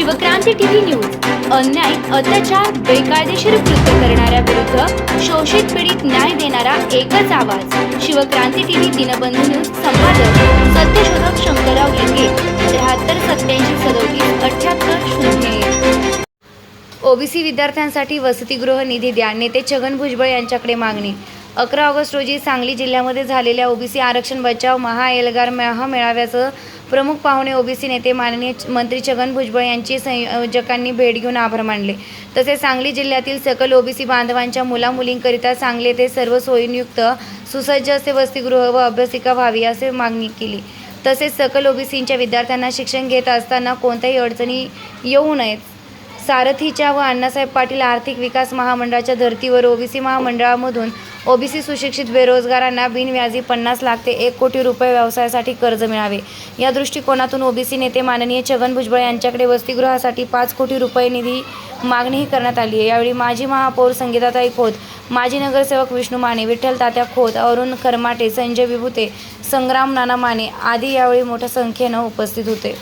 Shivkranti TV news. अन्याय अत्याचार बेकायदेशीर कृत्य करणाऱ्या विरुद्ध शोषित पीडित न्याय देणारा एकच आवाज. शिवक्रांती टीव्ही दिनबंधू न्यूज संपादक सत्यशोधक शंकरराव लिंगे त्र्याहत्तर सत्याऐंशी सदोतीस अठ्याहत्तर शून्य ओबीसी विद्यार्थ्यांसाठी वसतिगृह निधी द्या. नेते छगन भुजबळ यांच्याकडे मागणी. अकरा ऑगस्ट रोजी सांगली जिल्ह्यामध्ये झालेल्या ओबीसी आरक्षण बचाव महाएल्गार महामेळाव्याचं प्रमुख पाहुणे ओबीसी नेते माननीय मंत्री छगन भुजबळ यांची संयोजकांनी भेट घेऊन आभार मानले. तसेच सांगली जिल्ह्यातील सकल ओबीसी बांधवांच्या मुलामुलींकरिता सांगली येथे सर्व सोयीनियुक्त सुसज्ज असे वसतिगृह व अभ्यासिका व्हावी असे मागणी केली. तसेच सकल ओबीसींच्या विद्यार्थ्यांना शिक्षण घेत असताना कोणत्याही अडचणी येऊ नयेत. सारथीच्या व अण्णासाहेब पाटील आर्थिक विकास महामंडळाच्या धर्तीवर ओबीसी महामंडळामधून ओबीसी सुशिक्षित बेरोजगारांना बिनव्याजी पन्नास लाख ते एक कोटी रुपये व्यवसायासाठी कर्ज मिळावे. या दृष्टिकोनातून ओबीसी नेते माननीय छगन भुजबळ यांच्याकडे वसतिगृहासाठी पाच कोटी रुपये निधी मागणीही करण्यात आली आहे. यावेळी माजी महापौर संगीताताई खोत माजी नगरसेवक विष्णू माने विठ्ठल तात्या खोत अरुण खरमाटे संजय विभुते संग्राम नाना माने आदी यावेळी मोठ्या संख्येनं उपस्थित होते.